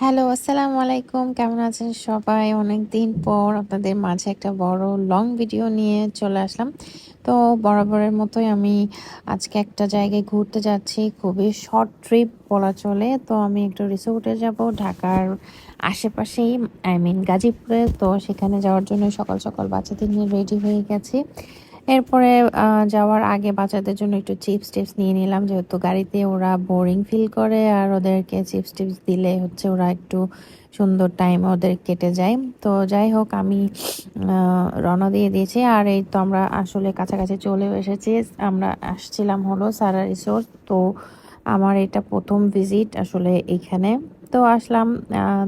Hello, আসসালামু আলাইকুম। কেমন আছেন সবাই? অনেক দিন পর আপনাদের মাঝে একটা বড় লং ভিডিও নিয়ে চলে আসলাম। তো বরাবরের মতোই আমি আজকে একটা জায়গায় ঘুরতে যাচ্ছি। খুবই শর্ট ট্রিপ বলা চলে। তো আমি একটু রিসোর্টে যাব, ঢাকার আশেপাশেই আই মিন গাজীপুরে। তো সেখানে যাওয়ার জন্য সকাল সকাল বাচ্চাদের নিয়ে রেডি হয়ে গেছি। এরপরে যাওয়ার আগে বাচ্চাদের জন্য একটু চিপস টিপস নিয়ে নিলাম, যেহেতু গাড়িতে ওরা বোরিং ফিল করে আর ওদেরকে চিপস টিপস দিলে হচ্ছে ওরা একটু সুন্দর টাইম ওদের কেটে যায়। তো যাই হোক, আমি রওনা দিয়ে দিয়েছি। আর এই তো আমরা আসলে কাছাকাছি চলে এসেছি। আমরা আসছিলাম হলো সারা রিসোর্ট তো আমার এটা প্রথম ভিজিট আসলে এইখানে তো আসলাম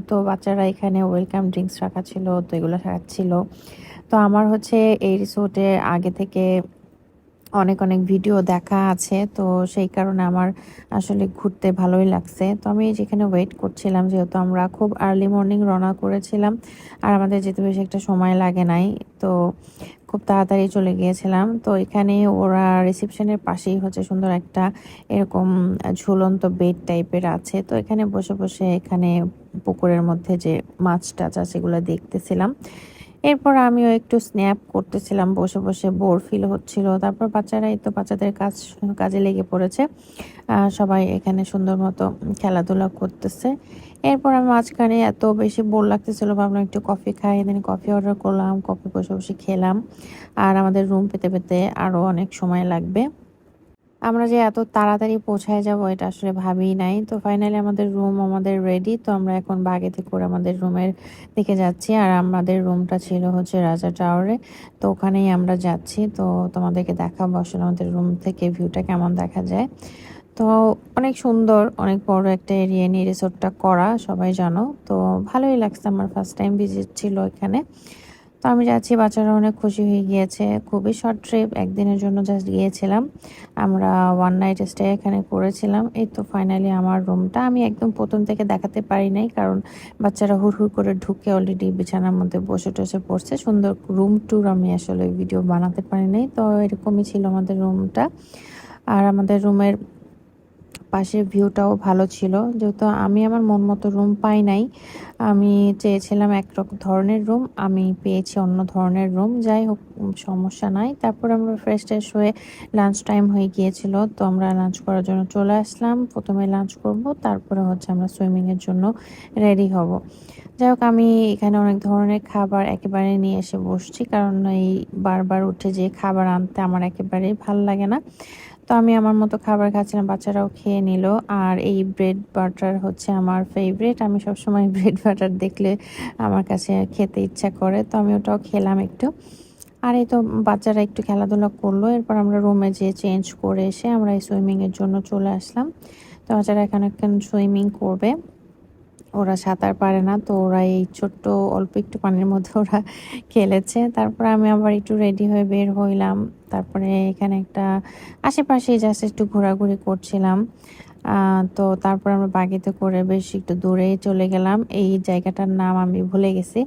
তো বাচ্চারা এখানে ওয়েলকাম ড্রিঙ্কস রাখা ছিল, তো এগুলো খাচ্ছিল তো আমার হচ্ছে এই রিসোর্টে আগে থেকে অনেক অনেক ভিডিও দেখা আছে, তো সেই কারণে আমার আসলে ঘুরতে ভালোই লাগছে। তো আমি যেখানে ওয়েট করছিলাম, যেহেতু আমরা খুব আর্লি মর্নিং রওনা করেছিলাম, আর আমাদের যেতে বেশি একটা সময় লাগে নাই, তো খুব তাড়াতাড়ি চলে গিয়েছিলাম। তো এখানে ওরা রিসেপশনের পাশেই হচ্ছে সুন্দর একটা এরকম ঝুলন্ত বেড টাইপের আছে। তো এখানে বসে বসে এখানে পুকুরের মধ্যে যে মাছ টাছ আছে, সেগুলো দেখতেছিলাম। এরপর আমিও একটু স্ন্যাপ করতেছিলাম, বসে বসে বোর ফিল হচ্ছিল। তারপর বাচ্চারা এই তো বাচ্চাদের কাজ, কাজে লেগে পড়েছে। সবাই এখানে সুন্দর মতো খেলাধুলা করতেছে। এরপর আমি মাঝখানে এত বেশি বোর লাগতেছিল, ভাবলাম একটু কফি খাই দেন কফি অর্ডার করলাম কফি বসে বসে খেলাম। আর আমাদের রুম পেতে পেতে আরও অনেক সময় লাগবে। আমরা যে এত তাড়াতাড়ি পৌঁছায় যাব এটা আসলে ভাবি নাই। তো ফাইনালি আমাদের রুম আমাদের রেডি তো আমরা এখন বাগেতে করে আমাদের রুমের দিকে যাচ্ছি। আর আমাদের রুমটা ছিল হচ্ছে রাজা টাওয়ারে তো ওখানেই আমরা যাচ্ছি। তো তোমাদেরকে দেখাবো আসলে আমাদের রুম থেকে ভিউটা কেমন দেখা যায়। তো অনেক সুন্দর, অনেক বড় একটা এরিয়া নিয়ে রিসোর্টটা করা, সবাই জানো। তো ভালোই লাগছে আমার ফার্স্ট টাইম ভিজিট ছিল এখানে। আমি যাচ্ছি, বাচ্চারা অনেক খুশি হয়ে গিয়েছে। খুবই শর্ট ট্রিপ একদিনের জন্য জাস্ট গিয়েছিলাম। আমরা ওয়ান নাইট স্টে এখানে করেছিলাম। এই তো ফাইনালি আমার রুমটা আমি একদম প্রথম থেকে দেখাতে পারি নাই, কারণ বাচ্চারা হুড় হুড় করে ঢুকে অলরেডি বিছানার মধ্যে বসে টসে পড়ছে। সুন্দর রুম ট্যুর আমি আসলে ভিডিও বানাতে পারি নাই, তো এরকমই ছিল আমাদের রুমটা আর আমাদের রুমের পাশের ভিউটাও ভালো ছিল। যেহেতু আমি আমার মন মতো রুম পাই নাই, আমি চেয়েছিলাম এক ধরনের রুম আমি পেয়েছি অন্য ধরনের রুম যাই হোক সমস্যা নাই। তারপর আমরা ফ্রেশ ট্রেশ হয়ে লাঞ্চ টাইম হয়ে গিয়েছিল, তো আমরা লাঞ্চ করার জন্য চলে আসলাম। প্রথমে লাঞ্চ করব, তারপরে হচ্ছে আমরা সুইমিংয়ের জন্য রেডি হব। যাই হোক, আমি এখানে অনেক ধরনের খাবার একেবারে নিয়ে এসে বসছি, কারণ এই বারবার উঠে যে খাবার আনতে আমার একেবারেই ভালো লাগে না। তো আমি আমার মতো খাবার খাচ্ছিলাম, বাচ্চারাও খেয়ে নিল। আর এই ব্রেড বাটার হচ্ছে আমার ফেভারিট আমি সবসময় ব্রেড বাটার দেখলে আমার কাছে খেতে ইচ্ছা করে, তো আমি ওটাও খেলাম একটু। আর এই তো বাচ্চারা একটু খেলাধুলা করল, এরপর আমরা রুমে যেয়ে চেঞ্জ করে এসে আমরা এই সুইমিংয়ের জন্য চলে আসলাম। তো বাচ্চারা এখানে সুইমিং করবে। ওরা সাঁতার পারে না, তো ওরা এই ছোট্ট, অল্প একটু পানির মধ্যে ওরা খেলেছে। তারপরে আমি আবার একটু রেডি হয়ে বের হইলাম। তারপরে এখানে একটা আশেপাশে জাস্ট একটু ঘোরাঘুরি করছিলাম। তো তারপর আমরা বাগিতে করে বেশ একটু দূরে চলে গেলাম। এই জায়গাটার নাম আমি ভুলে গেছি।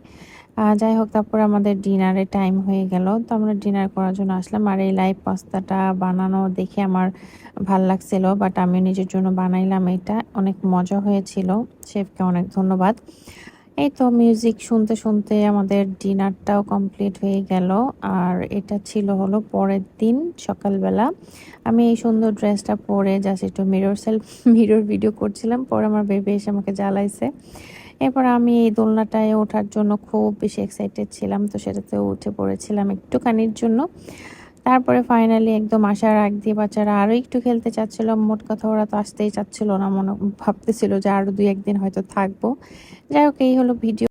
যাই হোক তারপর আমাদের ডিনারের টাইম হয়ে গেল। তো আমরা ডিনার করার জন্য আসলাম। আর এই লাইভ পাস্তাটা বানানো দেখে আমার ভালো লাগছিল বাট আমি নিজের জন্য বানাইলাম এটা। অনেক মজা হয়েছিল। শেফকে অনেক ধন্যবাদ। এই তো মিউজিক শুনতে শুনতে আমাদের ডিনারটাও কমপ্লিট হয়ে গেল। আর এটা ছিল হলো পরের দিন, সকালবেলা। আমি এই সুন্দর ড্রেসটা পরে জাস্ট একটু মিরর সেলফ মিরর ভিডিও করছিলাম। পরে আমার বেবি এসে আমাকে জ্বালাইছে। এরপর আমি এই দোলনাটায় ওঠার জন্য খুব বেশি এক্সাইটেড ছিলাম, তো সেটাতে উঠে পড়েছিলাম একটুখানির জন্য। তারপরে ফাইনালি একদম আসার আগ দিয়ে বাচ্চারা আরও একটু খেলতে চাচ্ছিল। মোট কথা ওরা তো আসতেই চাচ্ছিল না, মনে ভাবতেছিল যে আরও দুই একদিন হয়তো থাকব। যাই হোক, এই হলো ভিডিও